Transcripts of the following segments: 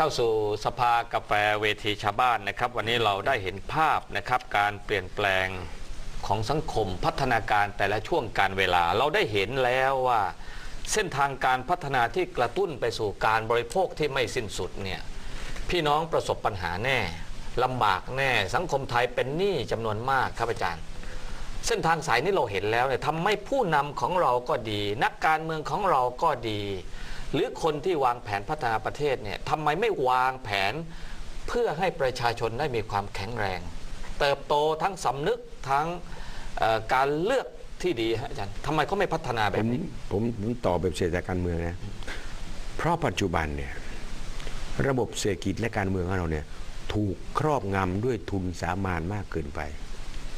เข้าสู่สภากาแฟเวทีชาวบ้านนะครับ วันนี้เราได้เห็นภาพนะครับ การเปลี่ยนแปลงของสังคมพัฒนาการแต่ละช่วงการเวลา เราได้เห็นแล้วว่า เส้นทางการพัฒนาที่กระตุ้นไปสู่การบริโภคที่ไม่สิ้นสุดเนี่ยพี่น้องประสบปัญหาแน่ลำบากแน่ สังคมไทยเป็นหนี้จำนวนมากครับอาจารย์ เส้นทางสายนี้เราเห็นแล้วเนี่ยทำให้ผู้นำของเราก็ดี นักการเมืองของเราก็ดี หรือคนที่วางแผนพัฒนาประเทศเนี่ยทำไมไม่วางแผนเพื่อให้ประชาชนได้มีความแข็งแรง เติบโตทั้งสำนึกทั้งเอ่อการเลือกที่ดีฮะอาจารย์ทำไมเขาไม่พัฒนาแบผบมนี้ผมผมตอบแบบเศรษฐการเมืองนะเพราะปัจจุบันเนี่ยระบบเศรษฐกิจและการเมืองของเราเนี่ยถูกครอบงำด้วยทุนสามานมากเกินไป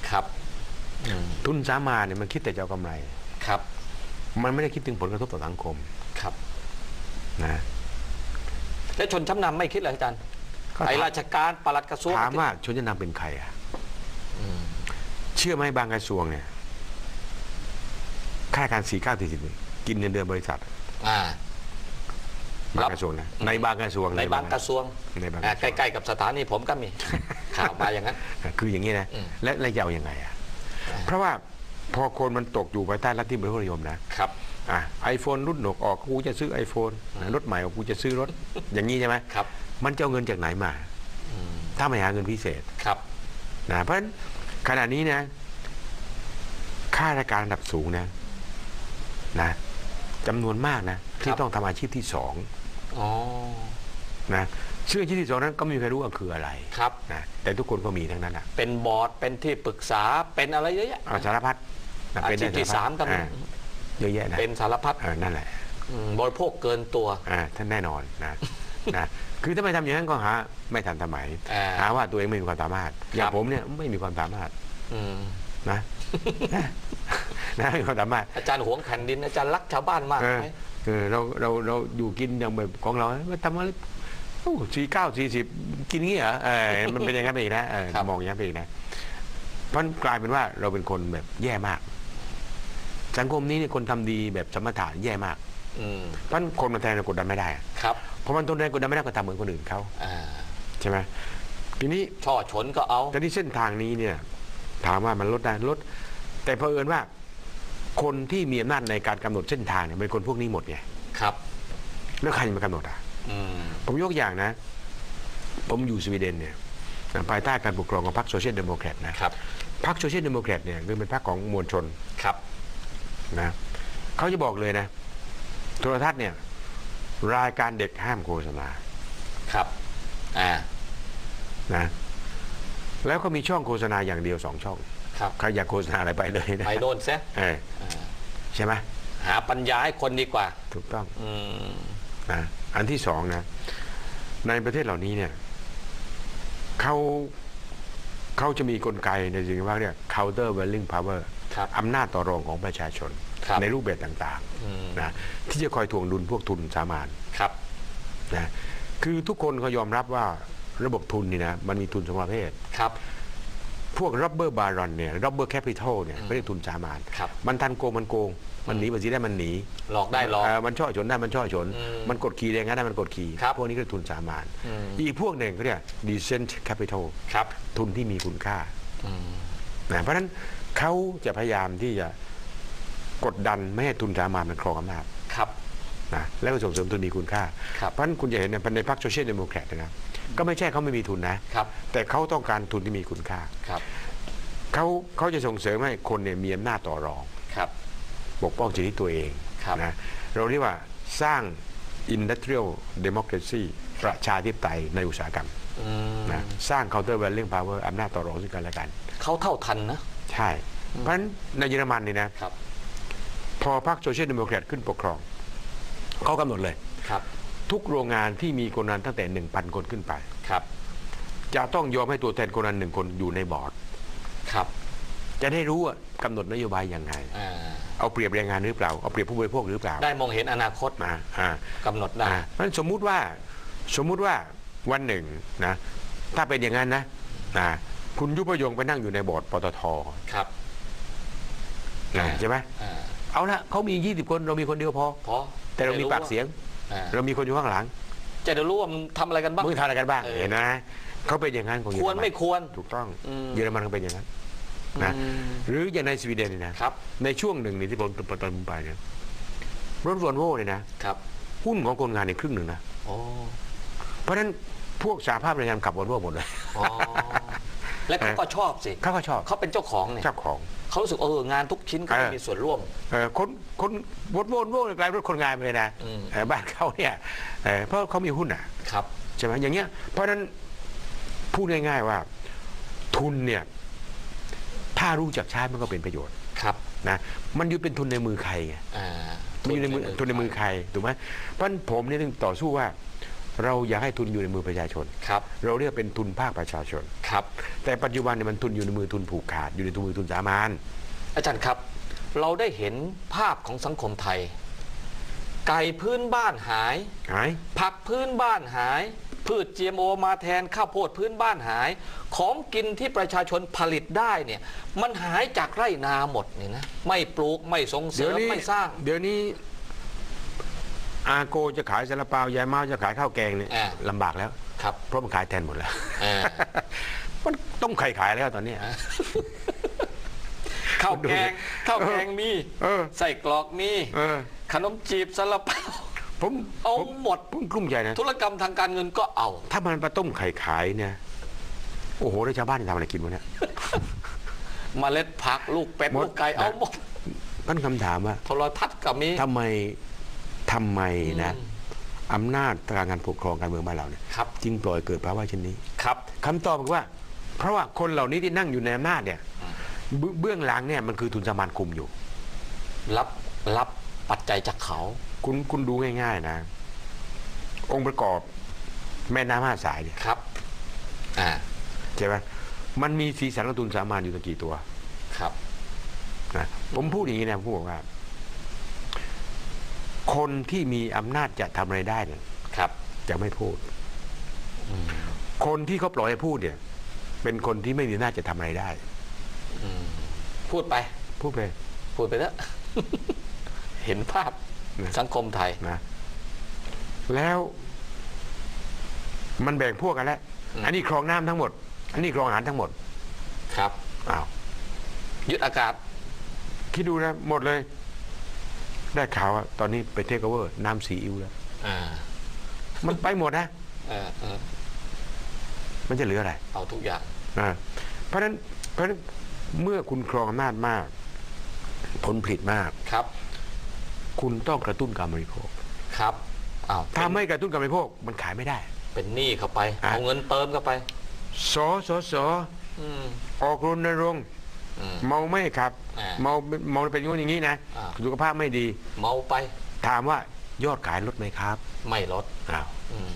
ครับอืมทุนสามานเนี่ยมันคิดแต่จะเอากำไร ครับ มันไม่ได้คิดถึงผลกระทบต่อสังคม ครับ นะและชนชั้นนำไม่คิดเลยอาจารย์ก็ไอถามราชการปลัดกระทรวงถามว่าชนชั้นนำเป็นใครอะเชื่อไหมบางกระทรวงเนี่ยข้าราชการสี่เก้าสี่สิบกินเงินเดือนบริษัทอ่าบางกระทรวงนะในบางกระทรวงในบางกระทรวงในบางกอ่าระทรวงใกล้ๆกับสถานีผมก็มีข่าวมาอย่างนั้น คืออย่างนี้นะอืมและและจะเอายังไงอะเพราะว่าพอคนมันตกอยู่ภายใต้ลัทธิบริโภคนิยมนะครับ อะไอโฟนรุ่นหนกออกกูจะซื้อ iPhone นะรถใหม่ออกกูจะซื้อรถ อย่างนี้ใช่ไหมครับ มันจะเอาเงินจากไหนมา ถ้าไม่หาเงินพิเศษครับ นะเพราะฉะนั้นขณะนี้นะข้าราชการระดับสูงนะนะจำนวนมากนะ ที่ต้องทำอาชีพที่สองอ๋อนะซึ่งอาชีพที่สองนั้นก็ไม่มีใครรู้ว่าคืออะไรครับ นะแต่ทุกคนก็มีทั้งนั้นอะเป็นบอร์ดเป็นที่ปรึกษาเป็นอะไรเยอะแยะเอาสารพัดนะอาชีพได้ที่รพัดสามก็มีอ่ เยอะแยะนะเป็นสารพัดเออนั่นแหละอืมบริโภคเกินตัว อ่าท่านแน่นอนนะ นะคือถ้าไม่ทำอย่างนั้นก็หาไม่ทันสมัยอ่าหาว่าตัวเองไม่มีความสามารถอย่าคงรับ ผมเนี่ยไม่มีความสามารถอืมนะ นะไม่มีความสามารถ อาจารย์หวงแผ่นดินอาจารย์รักชาวบ้านมากเออไหม เออเราเราเราอยู่กินอย่างแบบของเราว่าทำอะไรสี่เก้าสี่สิบกินงี้เหรอเออมันเป็นอย่างนั้นไปอีกนะเออมองอย่างนั้นไปอีกนะเพราะกลายเป็นว่าเราเป็นคนแบบแย่มาก สังคมนี้เนี่ยคนทำดีแบบสมถะแย่มากอืมเพราะคนมันแทนเรากดดันไม่ได้อะครับเพราะมันทนแรงกดดันไม่ได้ก็ทำเหมือนคนอื่นเขาอ่าใช่ไหมทีนี้ช่อฉนก็เอาแต่ที่เส้นทางนี้เนี่ย ถามว่ามันลดได้ลด แต่เผอิญว่า คนที่มีอำนาจในการกำหนดเส้นทางเนี่ยเป็นคนพวกนี้หมดไงครับ แล้วใครจะมากำหนดอะอืมผมยกอย่างนะ ผมอยู่สวีเดนเนี่ยภายใต้การปกครองของพรรคโซเชียลเดโมแครตนะครับพรรคโซเชียลเดโมแครตเนี่ยคือเป็นพรรคของมวลชนครับ นะเขาจะบอกเลยนะ โทรทัศน์เนี่ย รายการเด็กห้ามโฆษณาครับ อ่านะแล้วก็มีช่องโฆษณาอย่างเดียวสองช่องครับใครอยากโฆษณาอะไรไปเลยนะไปโน่นซะเออใช่ไหมหาปัญญาให้คนดีกว่า ถูกต้องอืมนะอันที่สองนะ ในประเทศเหล่านี้เนี่ยเขาเขาจะมีกลไกในสิ่งที่ว่าเนี่ย counter vailing power ครับอำนาจต่อรองของประชาชน ครับในรูปแบบต่างอืม ๆนะที่จะคอยทวงดุลพวกทุนสามานครับ นะคือทุกคนเขายอมรับว่าระบบทุนนี่นะมันมีทุนสองประเภท ครับ พวก rubber baron เนี่ย rubber capital เนี่ยเขาเรียกทุนสามานครับ มันทันโกงมันโกง มันหนีภาษีได้มันหนีหลอกได้หลอกเมันช่อฉนได้มันช่อฉน อืมมันกดขี่ได้งั้นได้มันกดขี่ครับพวกนี้ก็ทุนสามานอืม อีกพวกหนึ่งเขาเรียก decent capital ครับทุนที่มีคุณค่าอืม นะเพราะฉะนั้น เขาจะพยายามที่จะกดดันไม่ให้ทุนสามานมันครองอำนาจครับนะแล้วก็ส่งเสริมทุนมีคุณค่าครับเพราะฉะนั้นคุณจะเห็นในในพรรคโซเชียลเดโมแครตนะครับก็ไม่ใช่เขาไม่มีทุนนะครับแต่เขาต้องการทุนที่มีคุณค่าครับเขาเขาจะส่งเสริมให้คนเนี่ยมีอำนาจต่อรองครับปกป้องสิทธิตัวเองครับนะเราเรียกว่าสร้าง industrial democracy ประชาธิปไตยในอุตสาหกรรมอืมนะสร้าง counter vailing power อำนาจต่อรองซึ่งกันและกัน เขาเท่าทันนะ ใช่ เพราะฉะนั้นในเยอรมันนี่นะครับพอพรรคโซเชียลเดโมแครตขึ้นปกครองเขากำหนดเลยครับ ทุกโรงงานที่มีคนงานตั้งแต่ 1,000 คนขึ้นไปครับ จะต้องยอมให้ตัวแทนคนงานหนึ่งคนอยู่ในบอร์ดครับ จะได้รู้ว่ากำหนดนโยบายยังไงอ่าเอาเปรียบแรงงานหรือเปล่า เอาเปรียบผู้บริโภคหรือเปล่า ได้มองเห็นอนาคตมาอ่ากำหนดได้อ่าเพราะฉะนั้นสมมุติว่าสมมุติว่าวันหนึ่งนะ ถ้าเป็นอย่างนั้นนะนะ คุณยุพยงไปนั่งอยู่ในบอร์ดปตทครับนะใช่ไหมอ่าเอาละเขามี 20 คนเรามีคนเดียวพอ พอแต่เรามีปากเสียง อ่าเรามีคนอยู่ข้างหลังจะได้รู้ว่ามันทำอะไรกันบ้าง มึงทำอะไรกันบ้างเออ เห็นไหมเขาเป็นอย่างนั้นของเยอควรรมันไม่ควร ถูกต้องอืม เยอรมันก็เป็นอย่างนั้นนะอืมหรืออย่างในสวีเดนเนี่ยนะครับในช่วงหนึ่งนี่ที่ผมตอนผมไปเนี่ยรถวอลโว่เนี่ยนะครับหุ้นของคนงานในครึ่งหนึ่งนะ โอ้เพราะฉะนั้นพวกสาภาพแรงงานขับวอลโว่หมดเลย อ๋อ และเขาก็ชอบสิเขาก็ชอบเขาเป็นเจ้าของเนี่ยเจ้าของเขารู้สึกเอองานทุกชิ้นเขาเออมีส่วนร่วมเออคนคนวอลโว่โว่กลายเป็นรถคนงานไปเลยนะอืมเออบ้านเขาเนี่ยเออเพราะเขามีหุ้นอะครับใช่ไหมอย่างเงี้ยเพราะฉะนั้นพูดง่ายๆว่า ทุนเนี่ยถ้ารู้จักใช้มันก็เป็นประโยชน์ครับนะมันอยู่เป็นทุนในมือใครไงอ่ามันอยู่ในมือทุนในมือใครถูกไหมเพราะฉะนั้นผมเนี่ยต้องต่อสู้ว่า เราอยากให้ทุนอยู่ในมือประชาชน ครับ เราเรียกเป็นทุนภาคประชาชน ครับ แต่ปัจจุบันเนี่ยมันทุนอยู่ในมือทุนผูกขาดอยู่ในมือทุนสามัญอาจารย์ครับ เราได้เห็นภาพของสังคมไทย ไก่พื้นบ้านหาย หาย ผักพื้นบ้านหาย พืช GMO มาแทนข้าวโพดพื้นบ้านหาย ของกินที่ประชาชนผลิตได้เนี่ยมันหายจากไร่นาหมดนี่นะไม่ปลูกไม่ส่งเสเดี๋ริยวมนี้ไม่สร้าง เดี๋ยวนี้ อาโกจะขายซาลาเปายายเมาจะขายข้าวแกงเนี่ยอ่า ลำบากแล้ว ครับ เพราะมันขายแทนหมดแล้ว อ่า มันต้องไข่ขายแล้วตอนเนี้ยข้าวแกงข้าวแกงมีเออ ใส่กรอกมีเออ ขนมจีบซาลาเปา ผมเอาผมหมด ผมกลุ้มใจนะ ธุรกรรมทางการเงินก็เอา ถ้ามันมาต้มไข่ขายเนี่ย โอ้โห แล้วชาวบ้านจะทำอะไรกินวะเนี่ย เมล็ดผักลูกเป็ดหมด ลูกไก่เอาหมดนั่นคำถามว่าโทรทัศน์ก็มี ทำไม ทำไมนะอืมอำนาจทางการปกครองการเมืองบ้านเราเนี่ยครับ จึงปล่อยเกิดภาวะเช่นนี้ครับคำตอบคือว่า เพราะว่าคนเหล่านี้ที่นั่งอยู่ในอำนาจเนี่ยเบื้เบื้องหลังเนี่ยมันคือทุนสมานคุมอยู่ รับรับปัจจัยจากเขา คุณคุณดูง่าย ๆ นะ องค์ประกอบแม่น้ำห้าสายเนี่ยครับ อ่าใช่ไหมมันมีสีสันของทุนสามัญอยู่ตั้งกี่ตัวครับ นะผมพูดอย่างนี้นะผมพูดว่า คนที่มีอำนาจจะทำอะไรได้เนี่ยครับจะไม่พูด คนที่เขาปล่อยให้พูดเนี่ย เป็นคนที่ไม่มีอำนาจจะทำอะไรได้ พูดไป พูดเลยพูดไปแล้ว เห็นภาพนะสังคมไทยนะ แล้ว มันแบ่งพวกกันแล้วอืมอันนี้ครองน้ำทั้งหมด อันนี้ครองอาหารทั้งหมด ครับอ้าวยึดอากาศคิดดูนะหมดเลย ได้ข่าวว่าตอนนี้ไปเทคโอเวอร์น้ำสีอิ้วแล้วอ่ามันไปหมดนะเออเออมันจะเหลืออะไรเอาทุกอย่างอ่าเพราะฉะนั้นเพราะฉะนั้นเมื่อคุณครองอำนาจมาก ผลผลิตมาก ครับ คุณต้องกระตุ้นการบริโภคครับอ้าวถ้าเป็นไม่กระตุ้นการบริโภคมันขายไม่ได้ เป็นหนี้เข้าไป อะ เอาเงินเติมเข้าไป สอสอสออืม ออกรณรงค์ อืมเมาไม่ขับ อ่าเมาเมาเป็นอย่างนี้อย่างนี้นะอ่า สุขภาพไม่ดี เมาไปถามว่ายอดขายลดไหมครับไม่ลดอ้าวอืม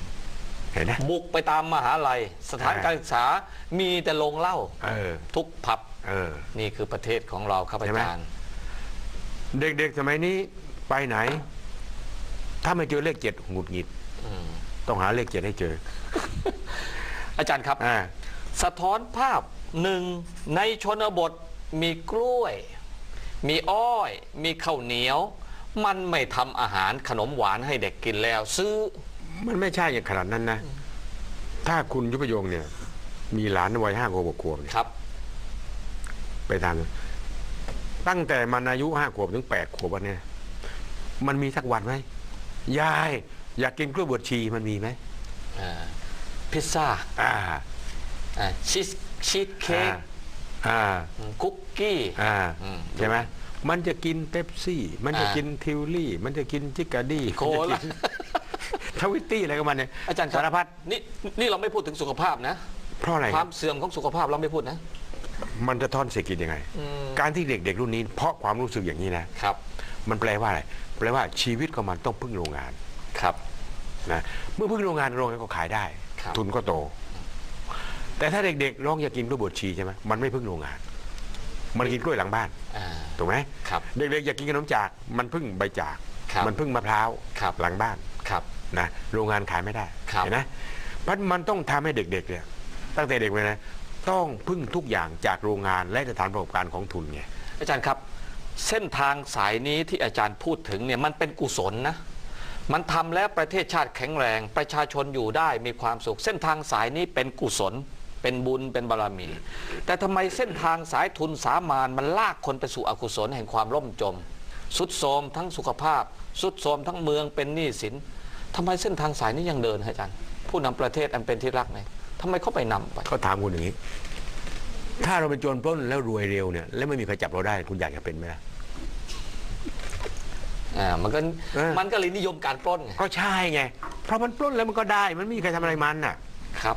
เห็นนะ บุกไปตามมหาลัย สถานอ่า การศึกษามีแต่โรงเหล้าเออทุกผับเออ นี่คือประเทศของเราครับอาใช่ไหม จารย์ เด็กๆสมัยนี้ไปไหน ถ้าไม่เจอเลขเจ็ดหงุดหงิด อืมต้องหาเลขเจ็ดให้เจออาจารย์ครับ อ่า สะท้อนภาพหนึ่งในชนบท มีกล้วย มีอ้อย มีข้าวเหนียว มันไม่ทำอาหารขนมหวานให้เด็กกินแล้ว ซื้อ มันไม่ใช่อย่างขนาดนั้นนะ ถ้าคุณยุพยงเนี่ย มีหลานวัยห้าขวบหกขวบเนี่ยครับ ไปทำตั้งแต่มันอายุห้าขวบถึงแปดขวบวันเนี่ย มันมีสักวันไหมยาย อยากกินกล้วยบวชชีมันมีไหมอ่าพิซซ่าอ่าอ่าชีสชีสเค้ก อ่าอืมคุกกี้อ่าอืม ใช่ไหมมันจะกินเป๊ปซี่ มันจะอ่ากิกินทิวลี่ มันจะกินจิกาดี้โคลาทวิตตี้อะไรก็มันเนี่ยอาจารย์คสารบพัดนี่นี่เราไม่พูดถึงสุขภาพนะ เพราะอะไรความเสื่อมของสุขภาพเราไม่พูดนะ มันจะทอนเศรษฐกิจยังไงอืมการที่เด็กๆรุ่นนี้ เพราะความรู้สึกอย่างนี้นะ ครับมันแปลว่าอะไร แปลว่าชีวิตของมันต้องพึ่งโรงงานครับ นะ เมื่อพึ่งโรงงานโรงงานก็ขายได้ ครับ ทุนก็โต แต่ถ้าเด็กๆร้องอยากกินกล้วยบวชชีใช่ไหมมันไม่พึ่งโรงงาน มันกินกล้วยหลังบ้านอ่า ถูกไหมครับเด็กๆอยากกินขนมจากมันพึ่งใบจาก ครับมันพึ่งมะพร้าวครับ หลังบ้านครับ นะโรงงานขายไม่ได้ครับ เห็นไหมเพราะมันต้องทำให้เด็กๆเนี่ยตั้งแต่เด็กเลยนะต้องพึ่งทุกอย่างจากโรงงานและสถานประกอบการของทุนไง อาจารย์ครับ เส้นทางสายนี้ที่อาจารย์พูดถึงเนี่ยมันเป็นกุศลนะ มันทำแล้วประเทศชาติแข็งแรง ประชาชนอยู่ได้มีความสุข เส้นทางสายนี้เป็นกุศล เป็นบุญเป็นบารมี แต่ทำไมเส้นทางสายทุนสามานมันลากคนไปสู่อกุศลแห่งความล่มจม สุดโทรมทั้งสุขภาพ สุดโทรมทั้งเมืองเป็นหนี้สินทำไมเส้นทางสายนี้ยังเดินให้อาจารย์ผู้นำประเทศอันเป็นที่รักเนี่ยทำไมเขาไปนำไปเขาถามคุณอย่างนี้ ถ้าเราเป็นโจรปล้นแล้วรวยเร็วเนี่ยแล้วไม่มีใครจับเราได้คุณอยากจะเป็นไหมล่ะอ่ามันก็เออมันก็เลยนิยมการปล้นไงก็ใช่ไงเพราะมันปล้นแล้วมันก็ได้ มันไม่มีใครทำอะไรมันน่ะ ครับ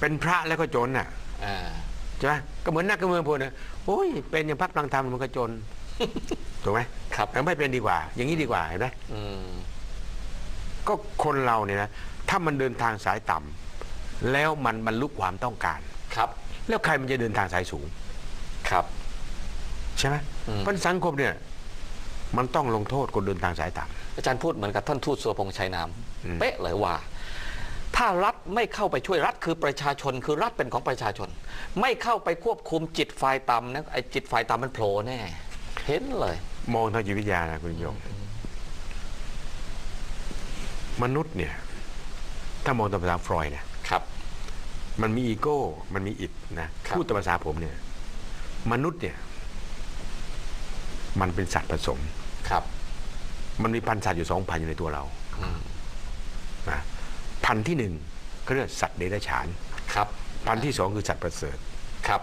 เป็นพระแล้วก็จนน่ะอ่า ใช่ไหมก็เหมือนนักการเมืองพวกนะโอ้ยเป็นอย่างพรรคพลังธรรมมันก็จน ถูกไหมครับ แล้วไม่เป็นดีกว่า อย่างนี้ดีกว่าเห็นไหมอืม ก็คนเราเนี่ยนะถ้ามันเดินทางสายต่ำแล้วมันบรรลุความต้องการ ครับ แล้วใครมันจะเดินทางสายสูง ครับ ใช่ไหมอืม เพราะสังคมเนี่ย มันต้องลงโทษคนเดินทางสายต่ำ อาจารย์พูดเหมือนกับท่านทูตสัวพงษ์ชัยนาม อืม เป๊ะเลยว่า ถ้ารัฐไม่เข้าไปช่วยรัฐคือประชาชนคือรัฐเป็นของประชาชน ไม่เข้าไปควบคุมจิตฝ่ายต่ำนะไอ้จิตฝ่ายต่ำมันโผล่แน่เห็นเลย มองทางจิตวิทยานะคุณยงมนุษย์เนี่ย ถ้ามองตามภาษาฟรอยด์เนี่ยครับ มันมีอีโก้ มันมีอิดนะครับพูดตามภาษาผมเนี่ย มนุษย์เนี่ย มันเป็นสัตว์ผสมครับ มันมีพันธุ์สัตว์อยู่สองพันอยู่ในตัวเราอืมนะ พันธุ์ที่หนึ่งเขาเรียกสัตว์เดรัจฉาน ครับ พันธุ์ที่สองคือสัตว์ประเสริฐ ครับ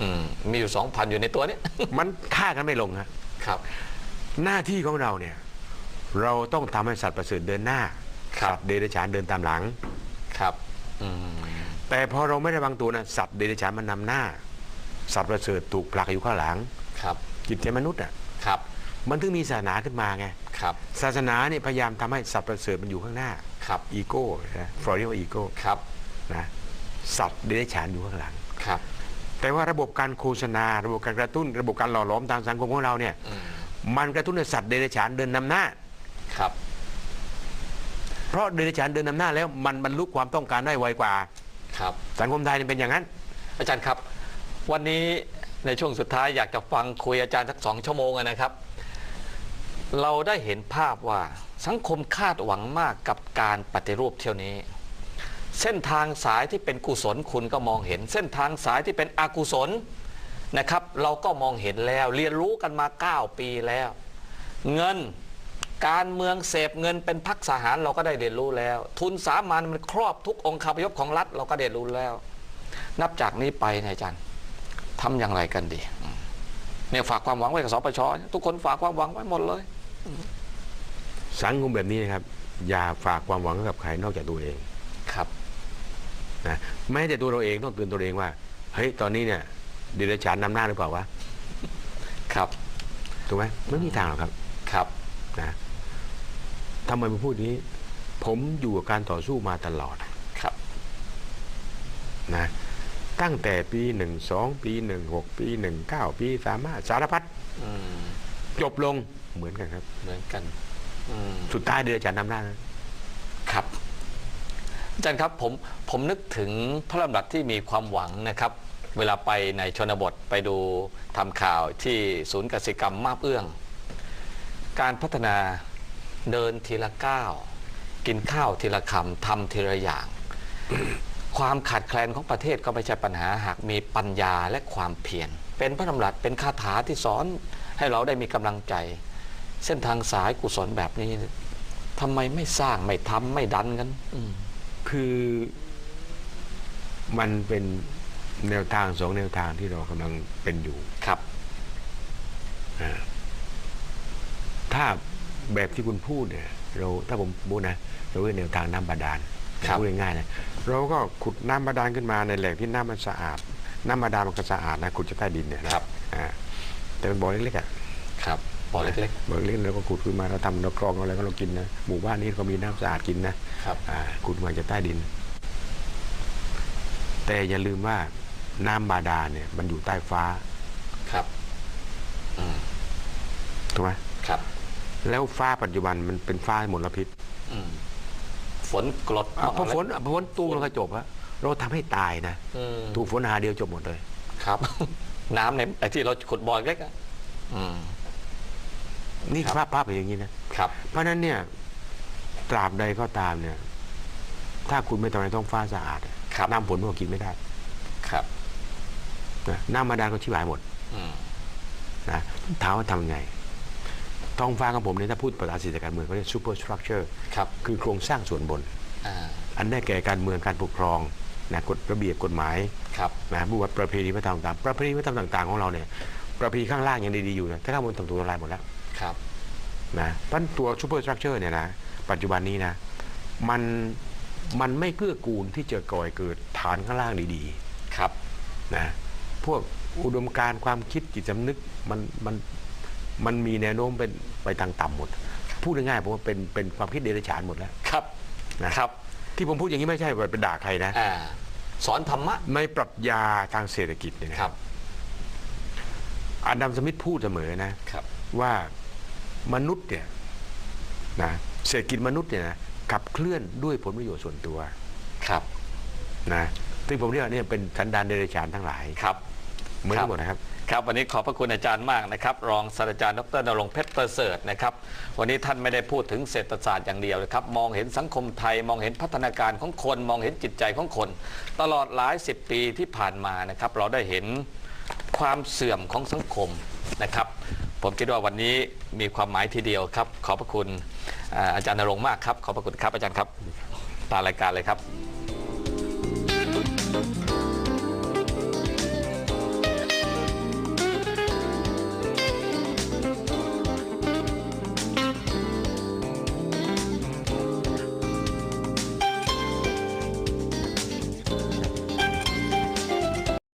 อืมมีอยู่สองพันอยู่ในตัวนี้ มันฆ่ากันไม่ลงฮะครับ หน้าที่ของเราเนี่ย เราต้องทำให้สัตว์ประเสริฐเดินหน้าครับ สัตว์เดรัจฉานเดินตามหลัง ครับ อืม แต่พอเราไม่ได้วางตัวนะสัตว์เดรัจฉานมันนำหน้า สัตว์ประเสริฐถูกผลักอยู่ข้างหลัง ครับ จิตใจมนุษย์อะ ครับ มันถึงมีศาสนาขึ้นมาไงครับ ศาสนาเนี่ยพยายามทำให้สัตว์ประเสริฐมันอยู่ข้างหน้าครับอีโก้นะฟรอยด์เรียกว่าอีโก้ครับนะสัตว์เดรัจฉานอยู่ข้างหลังครับ แต่ว่าระบบการโฆษณา ระบบการกระตุ้น ระบบการหล่อหลอมทางสังคมของเราเนี่ยอืมมันกระตุ้นให้สัตว์เดรัจฉานเดินนำหน้าครับ เพราะเดรัจฉานเดินนำหน้าแล้วมันบรรลุความต้องการได้ไวกว่า ครับ สังคมไทยเนี่ยเป็นอย่างนั้น อาจารย์ครับ วันนี้ในช่วงสุดท้ายอยากจะฟังคุยอาจารย์สักสองชั่วโมงอะนะครับ เราได้เห็นภาพว่าสังคมคาดหวังมากกับการปฏิรูปเที่ยวนี้ เส้นทางสายที่เป็นกุศลคุณก็มองเห็น เส้นทางสายที่เป็นอกุศลนะครับ เราก็มองเห็นแล้วเรียนรู้กันมา 9 ปีแล้ว เงินการเมืองเสพเงินเป็นพักสหารเราก็ได้เรียนรู้แล้ว ทุนสามัญมันครอบทุกองค์คาพยพของรัฐเราก็ได้เรียนรู้แล้ว นับจากนี้ไปเนยจารย์ทำอย่างไรกันดีเนี่ยฝากความหวังไว้กับสปชทุกคนฝากความหวังไว้หมดเลย สังคมแบบนี้นะครับ อย่าฝากความหวังไว้กับใครนอกจากตัวเองครับนะแม้แต่ตัวเราเองต้องเตือนตัวเองว่าเฮ้ยตอนนี้เนี่ยเดรัจฉานนำหน้าหรือเปล่าวะครับถูกไหมไม่มีทางหรอกครับครับนะทำไมมาพูดนี้ ผมอยู่กับการต่อสู้มาตลอดครับนะตั้งแต่ปีหนึ่งสองปีหนึ่งหกปีหนึ่งเก้าปีสามารถสารพัดอืม จบลงเหมือนกันครับ เหมือนกันอืมสุดท้ายเดรัจฉานนำหน้านะ ครับ อาจารย์ครับผมผมนึกถึงพระลำดับที่มีความหวังนะครับ เวลาไปในชนบทไปดูทำข่าวที่ศูนย์กสิกรรมมาบเอื้อง การพัฒนาเดินทีละก้าวกินข้าวทีละคำทำทีละอย่าง ความขาดแคลนของประเทศก็ไม่ใช่ปัญหาหากมีปัญญาและความเพียรเป็นพระดำรัสเป็นคาถาที่สอน ให้เราได้มีกำลังใจ เส้นทางสายกุศลแบบนี้ทำไมไม่สร้างไม่ทำไม่ดันกันอืมคือมันเป็นแนวทางสองแนวทางที่เรากำลังเป็นอยู่ครับถ้าแบบที่คุณพูดเนี่ย เราถ้าผมพูดนะเราเรียกแนวทางน้ำบาดาลครับพูดง่ายๆนะเราก็ขุดน้ำบาดาลขึ้นมาในแหล่งที่น้ำมันสะอาด น้ำบาดาลมันก็สะอาดนะขุดจากใต้ดินเนี่ยนะครับอ่า แต่เป็นบ่อเล็กๆอะครับบ่อเล็กบ่อเล็กๆเราก็ขุดขึ้นมาเราทำเรากรองอะไรก็เรากินนะหมู่บ้านนี้ก็มีน้ำสะอาดกินนะๆครับอ่าขุดมาจากใต้ดิน แต่อย่าลืมว่าน้ำบาดาลเนี่ย มันอยู่ใต้ฟ้าครับอืมถูกไหมครับ แล้วฟ้าปัจจุบันมันเป็นฟ้ามลพิษอืมฝนกรดอะพอฝนพอฝนตูมเราก็จบฮะเราทำให้ตายนะอืมถูกฝนหาเดียวจบหมดเลย ครับ น้ำในไอ้ที่เราขุดบ่อเล็กๆอะอืม นี่ครับ ภาพภาพเป็นอย่างนี้นะ ครับ เพราะฉะนั้นเนี่ย ตราบใดก็ตามเนี่ย ถ้าคุณไม่ทำให้ท้องฟ้าสะอาดครับ น้ำฝนก็กินไม่ได้ครับ นะน้ำมาดานก็ชิบหายหมดอืม นะถามว่าทำไง ท้องฟ้าของผมเนี่ยถ้าพูดภาษาเศรษฐการเมืองเขาเรียก super structure ครับ คือโครงสร้างส่วนบน อ่า อันได้แก่การเมืองการปกครอง นะกฎระเบียบกฎหมายครับนะบุวัฒประเพณีวัฒนธรรมต่างๆประเพณีวัฒนธรรมต่างๆของเราเนี่ยประเพณีข้างล่างยังดีๆอยู่นะถ้าข้างบนทำตัวละลายหมดแล้วครับนะเพราะฉะนั้นตัว super structure เนี่ยนะปัจจุบันนี้นะมันมันไม่เกื้อกูลที่จะก่อยเกิดฐานข้างล่างดีครับๆนะพวกอุดมการณ์ความคิดจิตสำนึกมันมันมันมีแนวโน้มเป็นไปทางต่ำหมด พูดง่ายๆผมว่าเป็นเป็นความคิดเดรัจฉานหมดแล้วครับนะครับ ที่ผมพูดอย่างนี้ไม่ใช่ว่าเป็นด่าใครนะ อ่าสอนธรรมะในปรัชญาทางเศรษฐกิจเนี่ยนะครับอาดัมสมิธพูดเสมอนะ ครับ ว่ามนุษย์เนี่ยนะเศรษฐกิจมนุษย์เนี่ยนะขับเคลื่อนด้วยผลประโยชน์ส่วนตัวครับนะซึ่งผมเรียกว่าเนี่ยเป็นสันดานเดรัจฉานทั้งหลาย ครับ เหมือนครักับนหมดนะครับ ครับวันนี้ขอบพระคุณอาจารย์มากนะครับ รองศาสตราจารย์ดรนรงค์เพชรประเสริฐนะครับ วันนี้ท่านไม่ได้พูดถึงเศรษฐศาสตร์อย่างเดียวนะครับ มองเห็นสังคมไทย มองเห็นพัฒนาการของคน มองเห็นจิตใจของคน ตลอดหลายสิบปีที่ผ่านมานะครับ เราได้เห็นความเสื่อมของสังคมนะครับ ผมคิดว่าวันนี้มีความหมายทีเดียวครับ ขอบพระคุณอาจารย์นรงค์มากครับ ขอบพระคุณครับอาจารย์ครับตารายการเลยครับ